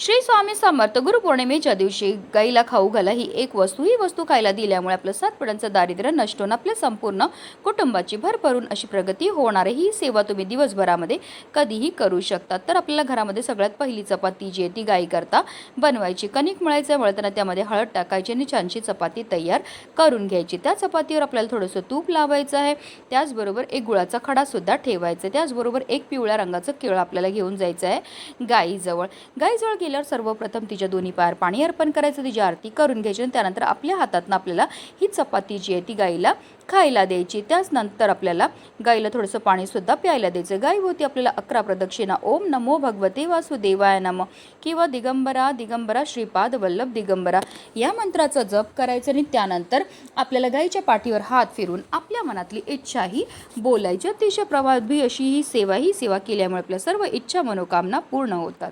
श्री स्वामी समर्थ गुरुपौर्णिमेच्या दिवशी गाईला खाऊ घाला ही एक वस्तू ही वस्तू खायला दिल्यामुळे आपलं सातपड्यांचं दारिद्र्य नष्ट होऊन आपल्या संपूर्ण कुटुंबाची भर भरून अशी प्रगती होणार आहे. ही सेवा तुम्ही दिवसभरामध्ये कधीही करू शकता. तर आपल्याला घरामध्ये सगळ्यात पहिली चपाती जी आहे ती गाई करता. बनवायची कणिक मळायचं मळताना त्यामध्ये हळद टाकायची आणि छानशी चपाती तयार करून घ्यायची. त्या चपातीवर आपल्याला थोडंसं तूप लावायचं आहे. त्याचबरोबर एक गुळाचा खडासुद्धा ठेवायचा आहे. त्याचबरोबर एक पिवळ्या रंगाचं केळं आपल्याला घेऊन जायचं आहे गाईजवळ. गाईजवळ केल्यावर सर्वप्रथम तिच्या दोन्ही पायावर पाणी अर्पण करायचं तिची आरती करून घ्यायची आणि त्यानंतर आपल्या हातातनं आपल्याला ही चपाती जी आहे ती गाईला खायला द्यायची. त्याच नंतर आपल्याला गाईला थोडंसं पाणीसुद्धा प्यायला द्यायचं. गाईभोवती आपल्याला अकरा प्रदक्षिणा. ओम नमो भगवते वासुदेवाय नम. किंवा दिगंबरा दिगंबरा श्रीपाद वल्लभ दिगंबरा. या मंत्राचा जप करायचं आणि त्यानंतर आपल्याला गाईच्या पाठीवर हात फिरून आपल्या मनातली इच्छाही बोलायची. अतिशय प्रभावी अशी ही सेवा ही सेवा केल्यामुळे आपल्या सर्व इच्छा मनोकामना पूर्ण होतात.